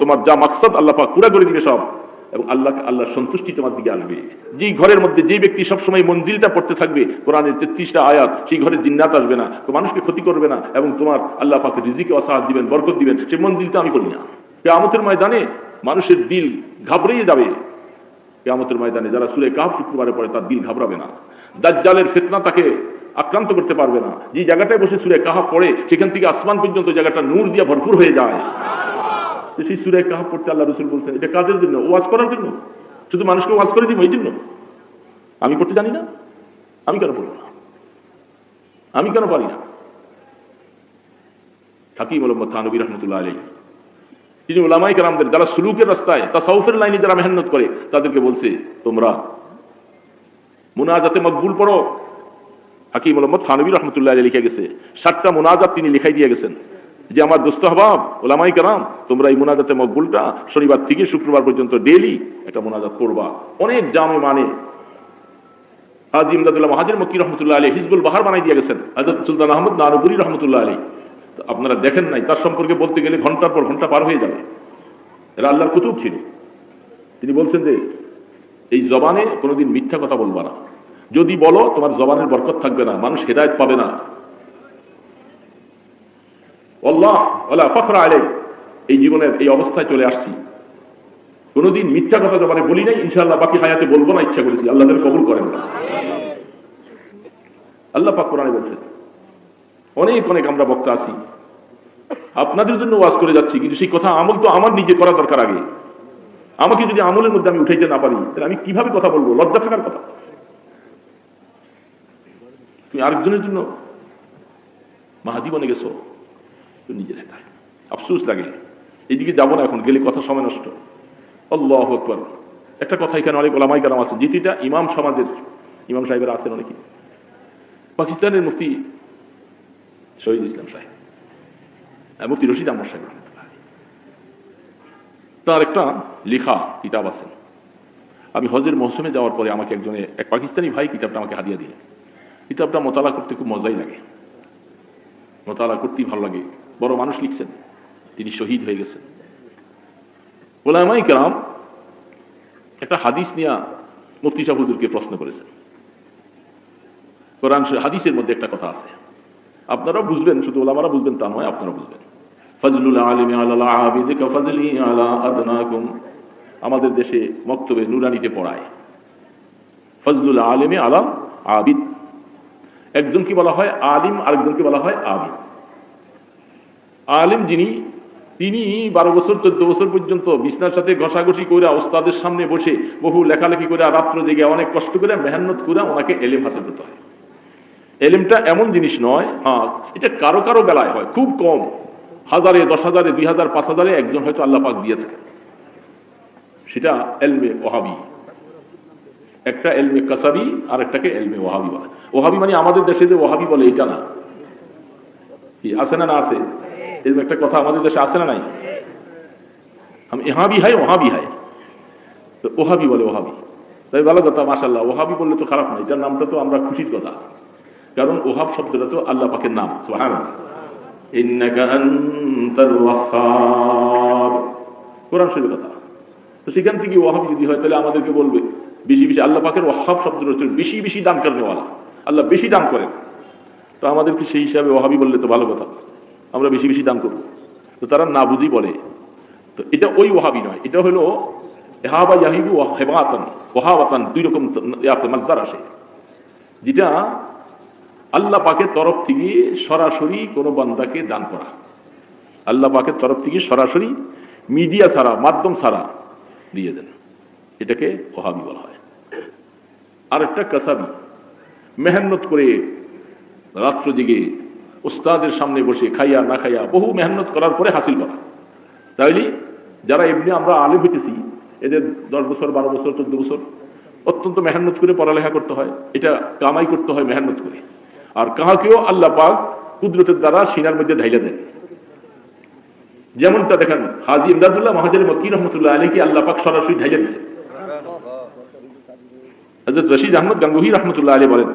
তোমার যা মাকসাদ, আল্লাহ পাক পুরা করে দিবে সব। এবং আল্লাহ আল্লাহর সন্তুষ্টি তোমার দিকে আসবে। যেই ঘরের মধ্যে যে ব্যক্তি সবসময় মঞ্জিলটা পড়তে থাকবে, কোরআনের তেত্রিশটা আয়াত, সেই ঘরে জিন্নাত আসবে না, তো মানুষকে ক্ষতি করবে না, এবং তোমার আল্লাহ পাকে রিজিকে অসাহাত দিবেন, বরকত দিবেন সেই মঞ্জিলটা আমি করি না। কেয়ামতের ময়দানে মানুষের দিল ঘাবড়িয়ে যাবে। কেয়ামতের ময়দানে যারা সুরে কাপ শুক্রবারে পড়ে, তার দিল ঘাবড়াবে না। দাজ্জালের ফেতনা তাকে আক্রান্ত করতে পারবে না। যে জায়গাটায় বসে সুরে কাহা পড়ে, সেখান থেকে আসমান পর্যন্ত জায়গাটা নূর দিয়ে ভরপুর হয়ে যায়। তো সেই সুরে কাহা পড়তে আল্লাহ রসুল বলছেন, এটা কাদের জন্য? ওয়াজ করার জন্য? শুধু মানুষকে ওয়াজ করে দিব এই জন্য? আমি পড়তে জানি না। আমি কেন পড়ব না? আমি কেন পারি না? হাকিম মোহাম্মদ থানবী রহমতুল্লাহ আলী তিনি ওলামাই কালামদের যারা সুলুকের রাস্তায়, তাসাউফের লাইনে যারা মেহনত করে, তাদেরকে বলছে, তোমরা মুনাজাতে মকবুল পড়ো। হাকিম মোহাম্মদ থানবী রহমতুল্লাহ আলী লিখে গেছে ষাটটা মুনাজাত তিনি লিখাই দিয়ে গেছেন। যে আমার দোস্ত হবাব, ওলামাই কালাম তোমরা এই মুনাজাতে মকবুলটা শনিবার থেকে শুক্রবার পর্যন্ত ডেইলি একটা মোনাজাত করবা। অনেক জামে মানে। হাজি ইমদাদুল্লাহ মাহাজির মকির রহমতুল্লাহ আলী হিজবুল বাহার বানাই দিয়ে গেছেন হাজরত সুলতান আহমদ নানুপুরি রহমতুল্লাহ আলী আপনারা দেখেন নাই, তার সম্পর্কে বলতে গেলে ঘণ্টার পর ঘণ্টা পার হয়ে যাবে। এরা আল্লাহর কুতুব ছিল। তিনি বলছেন যে, এই জবানে কোনোদিন মিথ্যা কথা বলবা না। যদি বলো, তোমার জবানের বরকত থাকবে না, মানুষ হেদায়ত পাবে না। এই জীবনের এই অবস্থায় চলে আসছি। কোনোদিন মিথ্যা কথা জবানে বলি নাই, ইনশাআল্লাহ বাকি হায়াতে বলব না, ইচ্ছা করেছি। আল্লাহ কবুল করেন। আল্লাহ পাক কোরআনে অনেক অনেক আমরা বক্তা আছি। আপনাদের জন্য ওয়াজ করে যাচ্ছি, কিন্তু সেই কথা আমল তো আমার নিজে করা দরকার আগে। আমাকে যদি আমলের মধ্যে আমি উঠাইতে না পারি, তাহলে আমি কীভাবে কথা বলব? লজ্জা থাকার কথা। তুমি আরেকজনের জন্য মাহাদি বনে গেছো? তো নিজের হেতায় আফসুস লাগে। এইদিকে যাব না এখন, গেলে কথা সময় নষ্ট। আল্লাহ আকবর। একটা কথা এখানে অনেক ওলামাই কালাম আছে, যেটিটা ইমাম সমাজের, ইমাম সাহেবের আছেন অনেকে। পাকিস্তানের মুফতি শহীদ ইসলাম সাহেব মুফতি রশিদ আহমদ সাহেব তার একটা লেখা কিতাব আছে। আমি হজের মৌসুমে যাওয়ার পরে আমাকে একজনে, এক পাকিস্তানি ভাই কিতাবটা আমাকে হাদিয়া দিলেন। কিতাবটা মোতালা করতে খুব মজাই লাগে। মোতালা করতেই ভালো লাগে। বড় মানুষ লিখছেন, তিনি শহীদ হয়ে গেছেন। ওলামাই কেরাম একটা হাদিস নিয়া মুফতি হুজুরকে প্রশ্ন করেছেন। কোরআন হাদিসের মধ্যে একটা কথা আছে। আপনারা বুঝবেন, শুধু ওলামারা বুঝবেন তা নয় আপনারা বুঝবেন। ফজলুল আলিমি আলা আবিদ ফজলি আলা আদনাকুম। আমাদের দেশে মক্তবে নুরানিতে পড়ায়। ফজলুল আলিমে আলাম আবিদ। একজনকে বলা হয় আলিম, আরেকজনকে বলা হয় আবিদ। আলিম যিনি, তিনি বারো বছর, চোদ্দ বছর পর্যন্ত বিছনার সাথে ঘষাঘষি করে ওস্তাদের সামনে বসে বহু লেখালেখি করে রাত্র জেগে অনেক কষ্ট করে মেহনত করে ওনাকে এলিম হাসিল করতে হয়। এলিমটা এমন জিনিস নয় হ্যাঁ এটা কারও কারও বেলায় হয়, খুব কম। হাজারে, দশ হাজারে, দুই হাজার, পাঁচ হাজারে একজন হয়তো আল্লাহ পাক দিয়ে থাকে। সেটা এলমে ওহাবি। একটা এলমে কাসাবি আর একটাকে এলমে ওহাবি বলে। ওহাবি মানে আমাদের দেশে যে ওহাবি বলে এটা না। আছে না না আছে? এরকম একটা কথা আমাদের দেশে আসে না নাই? আমি ইহাবি হাই ওহাবি হাই তো ওহাবি বলে ওহাবি। তাই ভালো কথা মাসাল্লাহ ওহাবি বললে তো খারাপ নয় এটার নামটা তো আমরা খুশির কথা। কারণ ওহাব শব্দটা তো আল্লাহ পাখের নাম সোহান কোরআন শরীফের কথা। তো সেখান থেকে ওহাব যদি হয়, তাহলে আমাদেরকে বলবে, বেশি বেশি আল্লাহ পাখের ওহাব শব্দ বেশি বেশি দান করেন আল্লাহ বেশি দান করেন। তো আমাদেরকে সেই হিসাবে ওহাবি বললে তো ভালো কথা। আমরা বেশি বেশি দান করব তো তারা না বুঝি বলে। তো এটা ওই ওহাবি নয়, এটা হলো এহাবা ইয়াহিবু হেবাতান ওহাবাতান দুই রকম মাজদার আসে। যেটা আল্লাহ পাকের তরফ থেকে সরাসরি কোনো বান্দাকে দান করা। আল্লাহ পাকের তরফ থেকে সরাসরি মিডিয়া ছাড়া, মাধ্যম ছাড়া দিয়ে দেন। এটাকে ওহাবি বলা হয়। আর একটা কাসাবি, মেহনত করে রাত্র জেগে ওস্তাদের সামনে বসে খাইয়া না খাইয়া বহু মেহনত করার পরে হাসিল করা। তাইলে যারা এমনি আমরা আলিম হইতেছি, এদের দশ বছর, বারো বছর, চোদ্দ বছর অত্যন্ত মেহনত করে পড়ালেখা করতে হয়, এটা কামাই করতে হয় মেহনত করে। আর কাহাকেও আল্লাহ পাক কুদরতের দ্বারা সিনার মধ্যে ঢাইলে দেন। যেমনটা দেখেন, হাজি ইমদাদুল্লাহ মহাজার মকির রহমতুল্লাহ আলীকে আল্লাহ পাক সরাসরি ঢাইলে দিচ্ছে রশিদ আহমদ গাঙ্গুহি রহমতুল্লাহ আলী বলেন,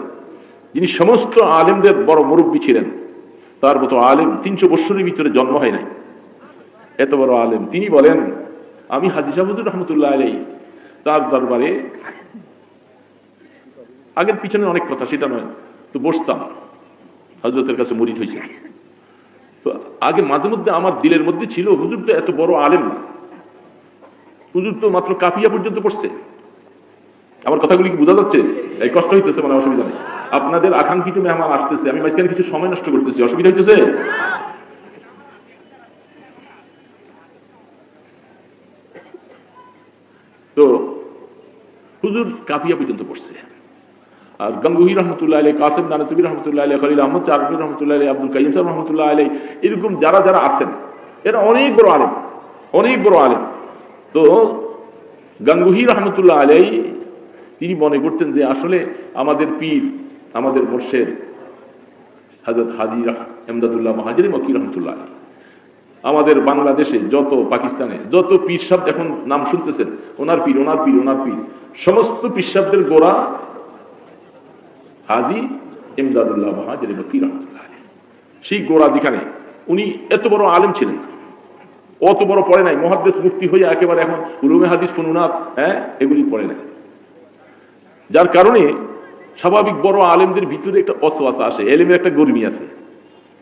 যিনি সমস্ত আলেমদের বড় মুরব্বী ছিলেন তার মতো আলেম তিনশো বৎসরের ভিতরে জন্ম হয় নাই। এত বড় আলেম। তিনি বলেন, আমি হাজি সাহুদুর রহমতুল্লাহ আলাই তার দরবারে আগের পিছনে অনেক কথা, সেটা নয়, তো বসতাম। হজরতের কাছে মরিদ হয়েছে তো আগে মাঝে মধ্যে আমার দিলের মধ্যে ছিল, হুজুর তো এত বড় আলেম। হুজুর তো মাত্র কাফিয়া পর্যন্ত পড়ছে। আমার কথাগুলি কি বোঝা যাচ্ছে? এই কষ্ট হইতেছে মানে অসুবিধা নেই। আপনাদের আকাঙ্ক্ষিত মেহমান আসতেছে, আমি মাঝখানে কিছু সময় নষ্ট করতেছি, অসুবিধা হইতেছে? তো, হুজুর কাফিয়া পর্যন্ত পড়ছে। আর গঙ্গুহি রহমতুল্লাহ আলী কাসেম নানতবী রহমতুল্লাহ আলী খলিল আহমদ চারবী রহমতুল্লাহ আলী আব্দুল কাইম সাহেব রহমতুল্লাহ আলী এরকম যারা যারা আছেন, এরা অনেক বড় আলেম, অনেক বড় আলেম। তো, গঙ্গুহি রহমতুল্লাহ আলাই তিনি মনে করতেন যে আসলে আমাদের পীর, আমাদের মোর্শেদ হাজরত হাজি এমদাদুল্লাহ মাহাজির মকি রহমতুল্লাহ আমাদের বাংলাদেশে যত পাকিস্তানে যত পীর সাহেব এখন নাম শুনতেছেন, ওনার পীর ওনার পীর ওনার পীর, সমস্ত পীর সাহেবদের গোড়া হাজি এমদাদুল্লাহ মহাজির মকি রহমতুল্লাহ সেই গোড়া যেখানে, উনি এত বড় আলেম ছিলেন অত বড় পড়ে নাই, মহাদ্দেশ মুক্তি হয়ে একেবারে এখন উলুমে হাদিস ফুনুনাথ হ্যাঁ এগুলি পড়ে নাই। যার কারণে স্বাভাবিক বড় আলেমদের ভিতরে একটা অসওয়াসা আসে। এলেমের একটা গর্মি আছে।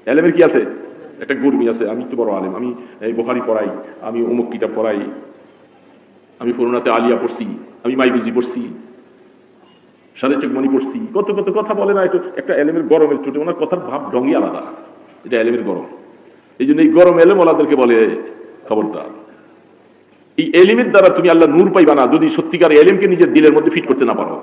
এলেমের কি আছে? একটা গর্মি আছে। আমি তো বড় আলেম। আমি এই বোখারি পড়াই, আমি অমুক কিতাব পড়াই, আমি পুরোনাতে আলিয়া পড়ছি, আমি মাইবুজি পড়ছি, সাড়ে চোখ মনি পড়ছি। কত কত কথা বলে না, একটু, একটা এলেমের গরমের চোটে ওনার কথার ভাব ঢঙ্গি আলাদা। এটা এলেমের গরম। এই জন্য এই গরম এলেম ওলাদেরকে বলে খবরদার। এই এলিমের দ্বারা তুমি আল্লাহ নূর পাইবা না, যদি সত্যিকার এলিমকে নিজের দিলের মধ্যে ফিট করতে না পারো।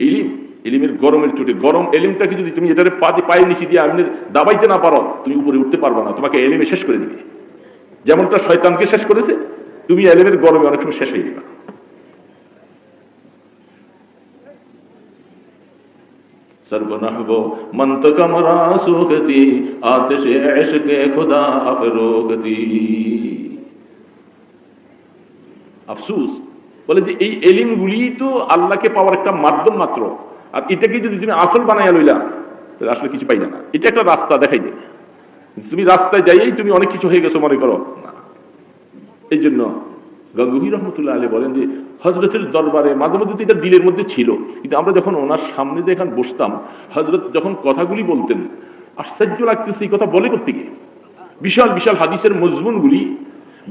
এলিম, এলিমের গরমের চোটে। গরম এলিমটাকে যদি তুমি এটারে পাতে পায়ে নিচে দিয়ে আমি দাবাইতে না পারো, তুমি উপরে উঠতে পারবে না, তোমাকে এলিমে শেষ করে দিবে। যেমনটা শয়তানকে শেষ করেছে, তুমি এলিমের গরমে অনেক সময় শেষ হয়ে যাবে। سربنحب মন্ত কমরা সুখতি আতশে এসকে খুদা আফরোগতি আফসুস বলে যে এই এলিমগুলি তো আল্লাহকে পাওয়ার একটা মাধ্যম মাত্র আর এটাকে যদি তুমি আসল বানাইয়া লইলা তাহলে আসলে কিছু পাইলা না এটা একটা রাস্তা দেখাই দে তুমি রাস্তায় যাইয়েই তুমি অনেক কিছু হয়ে গেছো মনে করো না এই জন্য গঙ্গুহি রহমতুল্লাহ আলী বলেন যে হজরতের দরবারে মাঝে মধ্যে এটা দিলের মধ্যে ছিল। কিন্তু আমরা যখন ওনার সামনে যে বসতাম হজরত যখন কথাগুলি বলতেন, আশ্চর্য লাগতেছে এই কথা বলে করতে গিয়ে বিশাল বিশাল হাদিসের মজমুনগুলি,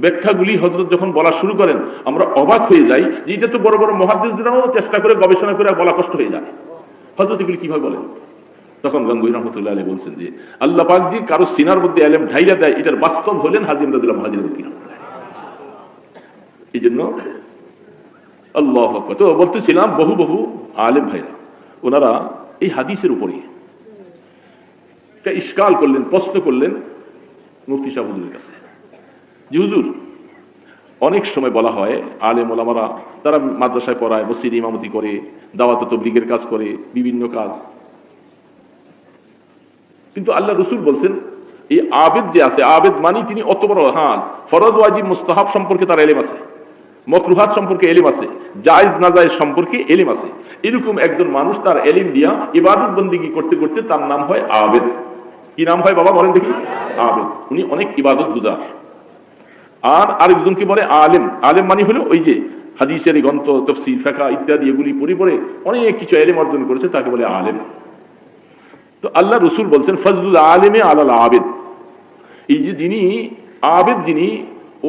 ব্যাখ্যাগুলি হজরত যখন বলা শুরু করেন, আমরা অবাক হয়ে যাই যে এটা তো বড় বড় মহাদিসরাও চেষ্টা করে গবেষণা করে বলা কষ্ট হয়ে যায়। হজরত এগুলি কীভাবে বলেন? তখন গঙ্গুই রহমতুল্লাহ আলী বলছেন যে, আল্লাহ পাক যে কারও সিনার মধ্যে আলেম ঢাইরা দেয়, এটার বাস্তব হলেন হাজিম রাদুল্লাহ এই জন্য আল্লাহ তো বলতেছিলাম বহু বহু আলেম ভাইরা, ওনারা এই হাদিসের উপরে। ইস্কাল করলেন, প্রশ্ন করলেন মুফতি হুজুরের কাছে। জি হুজুর, অনেক সময় বলা হয়, আলেম ওলামারা তারা মাদ্রাসায় পড়ায়, মসজিদ ইমামতি করে, দাওয়াত তবলিগের কাজ করে, বিভিন্ন কাজ। কিন্তু আল্লাহ রসুল বলছেন, এই আবেদ যে আছে, আবেদ মানি তিনি অত বড় হ্যাঁ ফরজ, ওয়াজিব, মুস্তাহাব সম্পর্কে তার এলেম আছে। মকরুহাত সম্পর্কে এলিম আছে, জায়েজ নাজায়েজ সম্পর্কে এলিম আছে। এরকম একজন মানুষ তার এলিম দিয়া ইবাদত বন্দিগি করতে করতে তার নাম হয় আবেদ। কি নাম হয় বাবা বলেন দেখি? আবেদ। উনি অনেক ইবাদত গুজার। আর আরেকজনকে বলে আলেম। আলেম মানে হলো ওই যে হাদিসের গ্রন্থ তফসির ফেকা ইত্যাদি এগুলি পড়ে পড়ে অনেক কিছু এলেম অর্জন করেছে, তাকে বলে আলেম। তো আল্লাহ রসুল বলছেন, ফজলুল আলেমে আলাল আবেদ। এই যে যিনি আবেদ, যিনি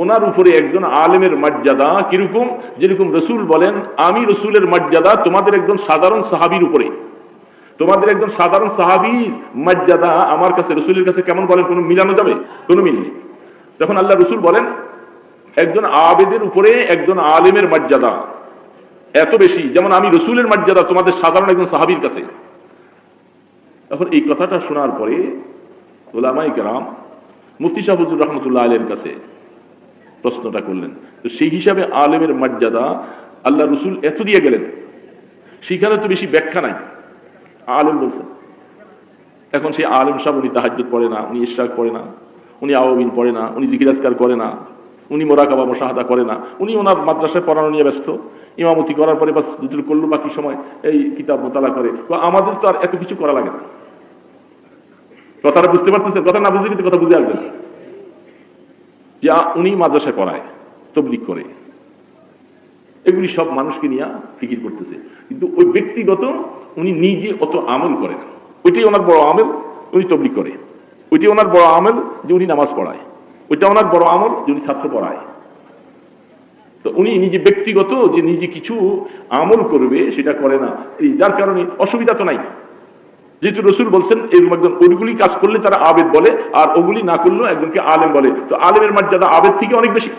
ওনার উপরে একজন আলেমের মর্যাদা কীরকম? যেরকম রসুল বলেন, আমি রসুলের মর্যাদা তোমাদের একজন সাধারণ সাহাবির উপরে। তোমাদের একজন সাধারণ সাহাবির মর্যাদা আমার কাছে, রসুলের কাছে কেমন বলেন, কোনো মিলানো যাবে? কোনো মিল নেই। যখন আল্লাহ রসুল বলেন, একজন আবেদের উপরে একজন আলেমের মর্যাদা এত বেশি, যেমন আমি রসুলের মর্যাদা তোমাদের সাধারণ একজন সাহাবির কাছে। এখন এই কথাটা শোনার পরে ওলামাই কেরাম, মুফতি শাহুজুর রহমতুল্লাহ আলের কাছে প্রশ্নটা করলেন। তো সেই হিসাবে আলেমের মর্যাদা আল্লাহ রসুল এত দিয়ে গেলেন। সেখানে তো বেশি ব্যাখ্যা নাই। আলেম বলছেন। এখন সেই আলেম সাহেব উনি তাহাজ্জুদ পড়ে না, উনি ইশরাক পড়ে না, উনি আওয়াবিন পড়ে না, উনি জিকিরাজকার করে না, উনি মোরাকাবা মোশাহাদা করে না, উনি ওনার মাদ্রাসায় পড়ানো নিয়ে ব্যস্ত। ইমামতি করার পরে বাস দুটোর করল, বাকি সময় এই কিতাব মোতালা করে। বা আমাদের তো আর এত কিছু করা লাগে না। কথাটা বুঝতে পারতেছেন? কথা না বুঝলে কিন্তু কথা বুঝে আসবে না। যে উনি মাদ্রাসায় পড়ায় তবলিক করে। এগুলি সব মানুষকে নিয়ে ফিকির করতেছে। কিন্তু ওই ব্যক্তিগত উনি নিজে অত আমল করেন ওইটাই ওনার বড় আমল, উনি তবলিক করে। ওইটাই ওনার বড় আমল যে উনি নামাজ পড়ায়। ওইটা ওনার বড় আমল যে উনি ছাত্র পড়ায়। তো উনি নিজে ব্যক্তিগত যে নিজে কিছু আমল করবে, সেটা করে না। যার কারণে অসুবিধা তো নাই। যেহেতু রসুল বলছেন, এরকম একজন ওইগুলি কাজ করলে তারা আবেদ বলে, আর ওগুলি না করলেও একজনকে আলেম বলে। তো আলেমের মর্যাদা আবেদ থেকে অনেক বেশি।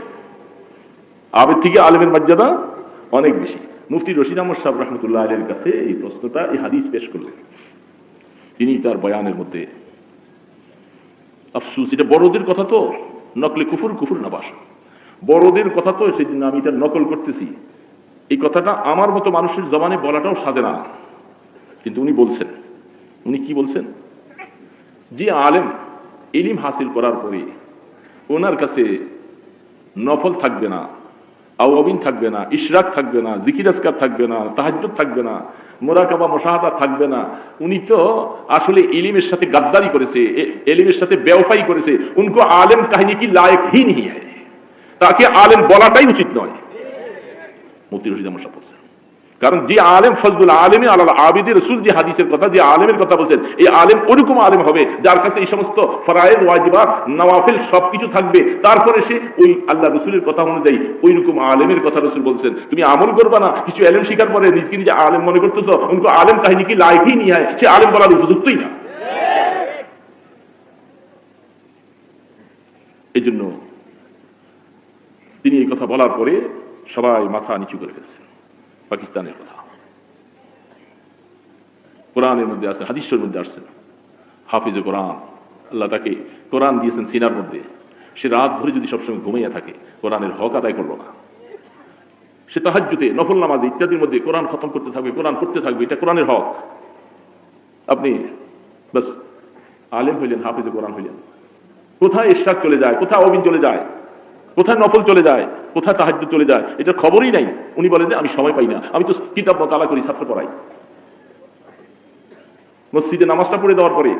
আবেদ থেকে আলেমের মর্যাদা অনেক বেশি। মুফতি রশিদ আহমদ সাহেব রহমতুল্লাহ আলের কাছে এই প্রশ্নটা, এই হাদিস পেশ করলেন। তিনি তার বয়ানের মধ্যে, আফসুস, এটা বড়দের কথা তো? নকলে কুফুর কুফুর না বাসা। বড়দের কথা তো? সেদিন আমি এটা নকল করতেছি। এই কথাটা আমার মতো মানুষের জবানে বলাটাও সাজে না। কিন্তু উনি বলছেন উনি কি বলছেন? যে আলেম এলিম হাসিল করার পরে ওনার কাছে নফল থাকবে না, আওয়াবিন থাকবে না, ইশরাক থাকবে না, জিকির আসকার থাকবে না তাহাজ থাকবে না, মোরাকাবা মোশাহাদা থাকবে না, উনি তো আসলে এলিমের সাথে গাদ্দারি করেছে এলিমের সাথে ব্যবসায়ী করেছে, উনকো আলেম কাহিনী কি লায়ক হি নি তাকে আলেম বলাটাই উচিত নয়। মতি রশিদ মশা বলছে কারণ যে আলেম ফজলুল আলেমে আলাল আবিদের রসুল, যে হাদিসের কথা, যে আলেমের কথা বলছেন, এই আলেম ওরকম আলেম হবে যার কাছে এই সমস্ত ফরায়ের ওয়াজিবাত, নওয়াফিল সবকিছু থাকবে। তারপরে সে ওই আল্লাহ রসুলের কথা অনুযায়ী ওই রকম আলেমের কথা রসুল বলছেন। তুমি আমল করবে না, কিছু আলেম শিকার পরে নিজকে নিজে আলেম মনে করতেছো? উনকো আলেম কাহিনী কি লাইফই নিয়ে হয় সে আলেম বলার উপযুক্তই না। এই জন্য তিনি এই কথা বলার পরে সবাই মাথা নিচু করে ফেলছেন। পাকিস্তানের কথা। কোরআনের মধ্যে আছেন হাদিসের মধ্যে আসছেন হাফিজে কোরআন, আল্লাহ তাকে কোরআন দিয়েছেন সিনার মধ্যে। সে রাত ভরে যদি সবসময় ঘুমাইয়া থাকে, কোরআনের হক আদায় করল না। সে তাহাজ্জুতে নফল নামাজে ইত্যাদির মধ্যে কোরআন খতম করতে থাকবে, কোরআন পড়তে থাকবে, এটা কোরআনের হক। আপনি বাস আলেম হইলেন, হাফিজে কোরআন হইলেন। কোথায় ইশরাক চলে যায়, কোথায় অবিন চলে যায়? কোথায় নফল চলে যায়, কোথায় তাহাজ্জুদ চলে যায়, এটার খবরই নাই। উনি বলেন যে, আমি সময় পাই না। আমি তো কিতাব মতালা করি, ছাত্র পড়াই। মসজিদে নামাজটা পড়ে দেওয়ার পরে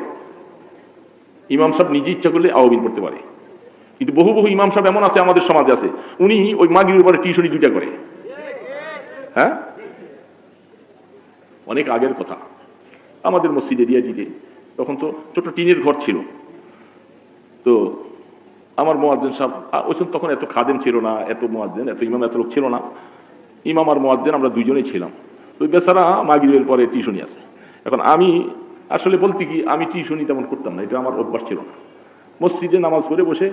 ইমাম সাহেব নিজে ইচ্ছা করলে আওয়াবিন পড়তে পারে। কিন্তু বহু বহু ইমাম সাহেব এমন আছে, আমাদের সমাজে আছে। উনি ওই মাগির উপরে টিউশনি দুইটা করে। হ্যাঁ? অনেক আগের কথা। আমাদের মসজিদে দিয়ে দিতে তখন তো ছোট টিনের ঘর ছিল। তো আমার মোয়াজ্জেন সাহেব ওই তখন এত খাদেম ছিল না, এত মোয়াজ্জেন, এত ইমাম, এত লোক ছিল না। ইমাম আর মোয়াজ্জেন আমরা দুইজনেই ছিলাম। তো বেচারা মাগরিবের পরে টিউশনি আছে। এখন আমি আসলে বলতে কি, আমি টিউশনি তেমন করতাম না, এটা আমার অভ্যাস ছিল না। মসজিদে নামাজ পড়ে বসে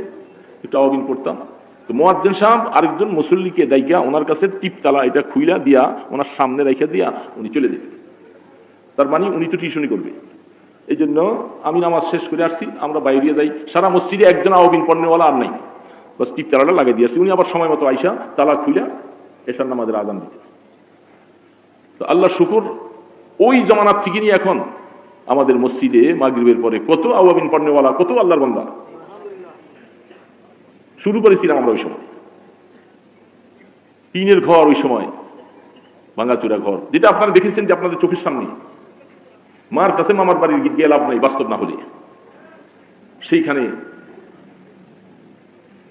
একটু আওয়াবিন পড়তাম। তো মোয়াজ্জেন সাহেব আরেকজন মুসল্লিকে ডাইকা ওনার কাছে টিপতালা, এটা খুইলা দিয়া ওনার সামনে রেখে দিয়া উনি চলে যেতেন। তার মানে উনি তো টিউশনি করবে। এই জন্য আমি নামাজ শেষ করে আসছি, আমরা বাইরে যাই। সারা মসজিদে একজন আওবিন পণ্যওয়ালা আর নাই। বাস টিপ তালাটা লাগিয়ে দিয়ে আসছি। উনি আবার সময় মতো আইসা তালা খুলে এসার নামাজের আজান দিতে তো আল্লাহ শুকুর, ওই জমানার থেকে নিয়ে এখন আমাদের মসজিদে মাগরিবের পরে কত আওয়াবিন পণ্যওয়ালা, কত আল্লাহর বান্দা। শুরু করেছিলাম আমরা ওই সময়। টিনের ঘর ওই সময়, ভাঙাচুরা ঘর। যেটা আপনারা দেখেছেন যে আপনাদের চোখের সামনে। মার কাছে মামার বাড়ির গীত গিয়ে লাভ নাই, বাস্তব না হলে। সেইখানে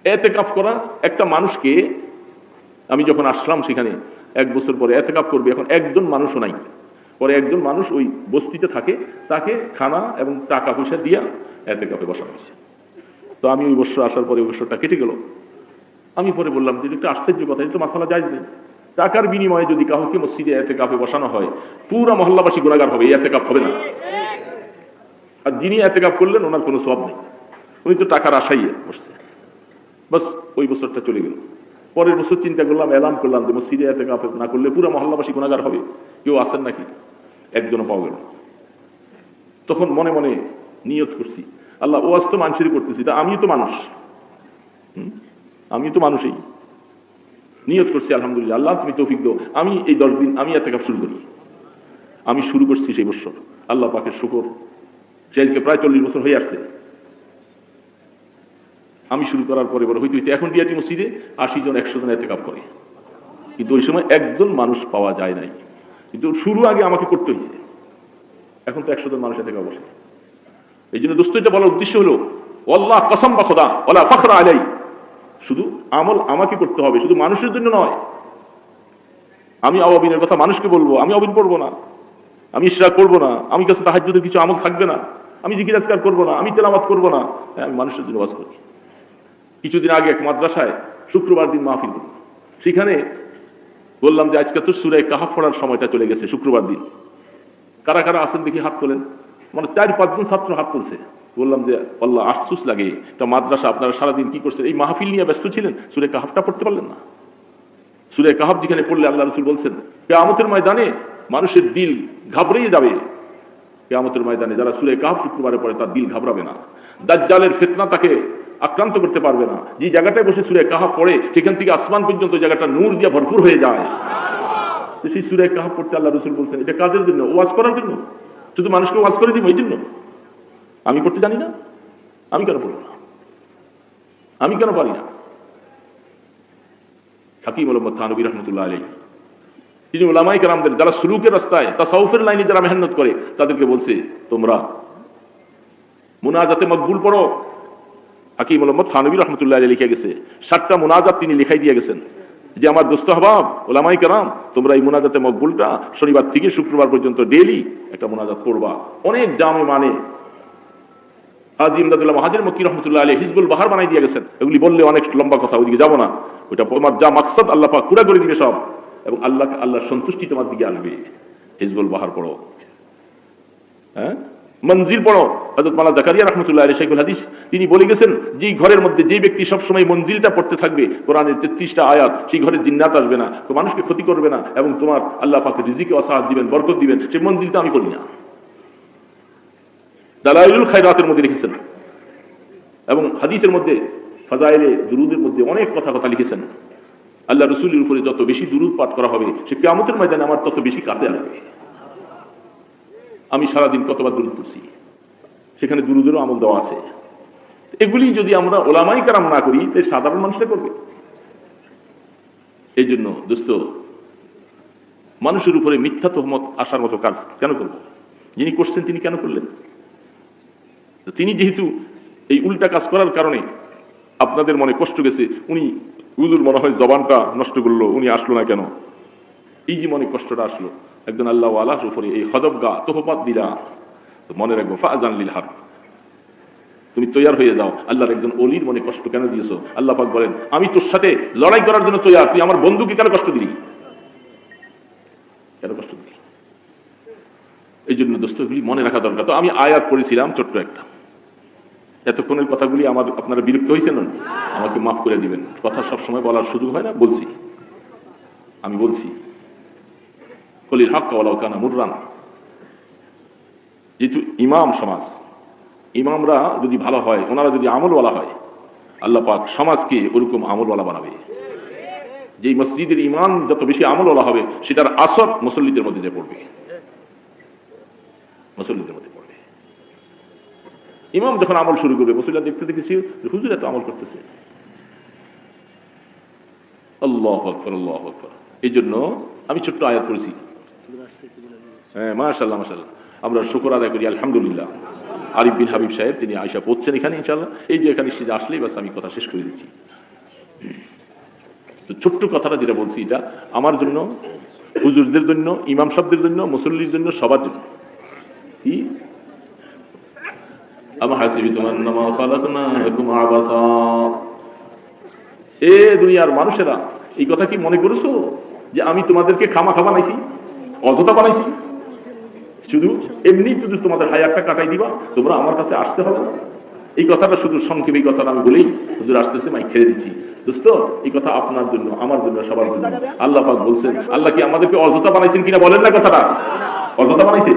এতে কাপ করা একটা মানুষকে আমি যখন আসলাম সেখানে, এক বছর পরে এতে কাপ করবে, এখন একজন মানুষও নাই। পরে একজন মানুষ ওই বস্তিতে থাকে, তাকে খানা এবং টাকা পয়সা দিয়া এতে কাপে বসানো হয়েছে। তো আমি ওই বছর আসার পরে ওই বছরটা কেটে গেল। আমি পরে বললাম যে একটা আশ্চর্য কথা, এটা তো মাসালা যায় নেই। টাকার বিনিময়ে যদি কাউকে মসজিদে এতে কাপে বসানো হয়, পুরা মহল্লাবাসী গুণাগার হবে, এই এতে কাপ হবে না। আর যিনি এতে কাপ করলেন, ওনার কোনো সব নেই। উনি তো টাকার আশাই বসছে। বাস, ওই বছরটা চলে গেল। পরের বছর চিন্তা করলাম, এলাম করলাম যে মসজিদে এতে কাপ না করলে পুরো মহল্লাবাসী গুণাগার হবে। কেউ আসেন নাকি? একজনও পাওয়া গেল তখন মনে মনে নিয়ত করছি, আল্লাহ ও আজ তো মানুষেরই করতেছি, তা আমিও তো মানুষ? আমিও তো মানুষই। নিয়ত করছি, আলহামদুলিল্লাহ। আল্লাহ তুমি তৌফিক দাও। আমি এই দশ দিন, আমি এতে কাপ শুরু করি। আমি শুরু করছি সেই বছর। আল্লাহ পাকের শুকর। সে আজকে প্রায় চল্লিশ বছর হয়ে আসছে। আমি শুরু করার পরে বড় হইতে হইতে এখন বিআটি মসজিদে আশি জন, একশো জন এতে করে। কিন্তু ওই সময় একজন মানুষ পাওয়া যায় নাই। কিন্তু শুরু আগে আমাকে করতে হয়েছে এখন তো একশো জন মানুষ এতে বসে। এই জন্য দোস্ত, এটা বলার উদ্দেশ্য হলো আল্লাহ কসম বা খোদা ওলা ফখরা আলাই শুধু আমল আমাকে করতে হবে শুধু মানুষের জন্য নয়। আমি আওয়াবিনের কথা মানুষকে বলব আমি অবিন পড়ব না। আমি ইশরাক করব না আমি কাছে তাহাজ্জুদের কিছু আমল থাকবে না। আমি জিকির আজকার করব না আমি তেলামাত করব না। হ্যাঁ, আমি মানুষের জন্য বাস করি। কিছুদিন আগে এক মাদ্রাসায় শুক্রবার দিন মাহফিল করি সেখানে বললাম যে আজকে তো সুরে কাহাফ পড়ার সময়টা চলে গেছে শুক্রবার দিন। কারা কারা আসেন দেখি হাত তোলেন। মানে চার পাঁচজন ছাত্র হাত তুলছে। বললাম যে, আল্লাহ, আফসুস লাগে। এটা মাদ্রাসা আপনারা সারাদিন কি করছেন? এই মাহফিল নিয়ে ব্যস্ত ছিলেন। সুরে কাহাফটা পড়তে পারলেন না। সুরে কাহাব যেখানে পড়লে আল্লাহ রসুল বলছেন, কেয়ামতের ময়দানে মানুষের দিল ঘাবড়িয়ে যাবে। কেয়ামতের ময়দানে যারা সুরে কাহাব শুক্রবারে পড়ে, তার দিল ঘাবড়াবে না। দাজ্জালের ফেতনা তাকে আক্রান্ত করতে পারবে না। যে জায়গাটায় বসে সুরে কাহাব পড়ে, সেখান থেকে আসমান পর্যন্ত জায়গাটা নূর দিয়ে ভরপুর হয়ে যায়। তো সেই সুরে কাহাব পড়তে আল্লাহ রসুল বলছেন, এটা কাদের জন্য? ওয়াজ করার জন্য? শুধু মানুষকে ওয়াজ করে দিব এই জন্য আমি পড়তে জানি না? আমি কেন পড়ব না? আমি কেন পারি না? হাকিম মোহাম্মদ থানবী রহমতুল্লাহ আলী তিনি ওলামাই কালামদের যারা সুলুকের রাস্তায় তা সাউফের লাইনে যারা মেহনত করে, তাদেরকে বলছে, তোমরা মুনাজাতে মকবুল পড়ো। হাকিম মোহাম্মদ থানবী রহমতুল্লাহ আলী লিখে গেছে ষাটটা মুনাজাত তিনি লিখাই দিয়ে গেছেন। যে আমার দোস্ত হবাব ওলামাই কালাম তোমরা এই মুনাজাতে মকবুলটা শনিবার থেকে শুক্রবার পর্যন্ত ডেইলি একটা মোনাজাত পড়বা। অনেক জামে মানে হাজি ইমদাদুল্লাহ মক্কি রহমতুল্লাহ আলী হিজবুল বাহার বানাই দিয়ে গেছেন। এগুলি বললে অনেক লম্বা কথা, ওইদিকে যাব না। ওইটা তোমার যা মাকসাদ, আল্লাহ পাক করে দিবে সব। এবং আল্লাহ সন্তুষ্টি তোমার দিকে আসবে। হিজবুল বাহার পড়ো। হ্যাঁ? মঞ্জিল পড়ো। হজরত মালা জাকারিয়া রহমতুল্লাহ আলী শেখুল হাদিস, তিনি বলে গেছেন যে ঘরের মধ্যে যে ব্যক্তি সবসময় মঞ্জিলটা পড়তে থাকবে, কোরআনের তেত্রিশটা আয়াত, সেই ঘরে জিন্নাত আসবে না। মানুষকে ক্ষতি করবে না এবং তোমার আল্লাহ পাকে রিজিকে অসাহাত দিবেন, বরকত দিবেন। সেই মঞ্জিলটা আমি করি না। দালাইলুল খায়রাতের মধ্যে লিখেছেন। এবং হাদিসের মধ্যে, ফাজাইলে দুরুদের মধ্যে অনেক কথা কথা লিখেছেন। আল্লাহ রসুলের উপরে যত বেশি দুরুদ পাঠ করা হবে, সে কেমতের ময়দানে আমার তত বেশি কাছে আসবে। আমি সারাদিন কতবার দুরুদ করছি সেখানে দুরুদেরও আমল দেওয়া আছে। এগুলি যদি আমরা ওলামাই কারাম না করি তাই সাধারণ মানুষরা করবে। এই জন্য দোস্ত, মানুষের উপরে মিথ্যা তহমত আসার মতো কাজ কেন করব? যিনি করছেন তিনি কেন করলেন? তিনি যেহেতু এই উল্টা কাজ করার কারণে আপনাদের মনে কষ্ট গেছে, উনি হুজুর মনে হয় জবানটা নষ্ট করল, উনি আসলো না কেন? এই যে মনে কষ্টটা আসলো, একজন আল্লাহ আলার উপরে এই হদবগা তোহপাত দিলা। মনে রাখব, ফাজান লিল হার। তুমি তৈয়ার হয়ে যাও, আল্লাহর একজন অলির মনে কষ্ট কেন দিয়েছ? আল্লাহ পাক বলেন, আমি তোর সাথে লড়াই করার জন্য তৈয়ার, তুই আমার বন্ধুকে কেন কষ্ট দিলি? কেন কষ্ট দিলি? এই জন্য দোস্তগুলি মনে রাখা দরকার। তো আমি আয়াত করেছিলাম ছোট্ট একটা। এতক্ষণের কথাগুলি আমার আপনারা বিরক্ত হয়েছেন আমাকে মাফ করে দিবেন। কথা সবসময় বলার সুযোগ হয় না? বলছি। আমি বলছি কলির হক কানা মুররান। যেহেতু ইমাম সমাজ, ইমামরা যদি ভালো হয়, ওনারা যদি আমলওয়ালা হয়, আল্লাহ পাক সমাজকে ওরকম আমলওয়ালা বানাবে। যেই মসজিদের ইমাম যত বেশি আমলওয়ালা হবে, সেটার আসর মুসল্লিদের মধ্যে যে পড়বে। মুসল্লিদের মধ্যে। ইমাম যখন আমল শুরু করবে মুসল্লিরা দেখতে দেখেছি, হুজুর এত আমল করতেছে। আল্লাহ আকবর আল্লাহ আকবর। এই জন্য আমি ছোট্ট আয়াত করেছি হ্যাঁ মাশাল্লাহ মাশাল্লাহ আমরা শুকর আদায় করি, আলহামদুলিল্লাহ। আরিফ বিন হাবিব সাহেব, তিনি আয়সা পড়ছেন এখানে ইনশাল্লাহ এই যে এখানে স্টেজে আসলেই বাস আমি কথা শেষ করে দিচ্ছি। তো ছোট্ট কথাটা যেটা বলছি, এটা আমার জন্য, হুজুরদের জন্য, ইমাম সাহেবদের জন্য, মুসল্লির জন্য, সবার জন্য। কি? আমার হাসিবি তোমার নামা খালাকুনা এরকম আবাসা। এ দুনিয়ার মানুষেরা, এই কথা কি মনে করেছ যে আমি তোমাদেরকে খামা খামা বানাইছি অযথা বানাইছি? শুধু এমনি শুধু তোমাদের হায়ারটা কাটাই দিবা, তোমরা আমার কাছে আসতে হবে না। এই কথাটা শুধু সংক্ষেপে এই কথাটা আমি বলেই হুজুর আসতেছে মাই ছেড়ে দিচ্ছি। দোস্ত, এই কথা আপনার জন্য, আমার জন্য, সবার জন্য। আল্লাহ পাক বলছেন, আল্লাহ কি আমাদেরকে অযথা বানাইছেন কিনা বলেন না কথাটা? অযথা বানাইছে?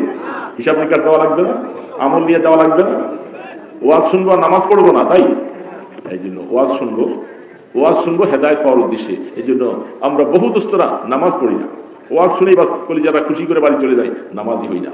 হিসাব নিকাশ দেওয়া লাগবে না? আমল নিয়ে যাওয়া লাগবে না? ওয়াজ শুনব নামাজ পড়ব না, তাই? এই জন্য ওয়াজ শুনব। ওয়াজ শুনব হেদায়ত পাওয়ার উদ্দেশ্যে। এই জন্য আমরা বহু দোস্তরা নামাজ পড়ি না। ওয়াজ শুনেই বাস করি যারা খুশি করে বাড়ি চলে যায়, নামাজই হই না।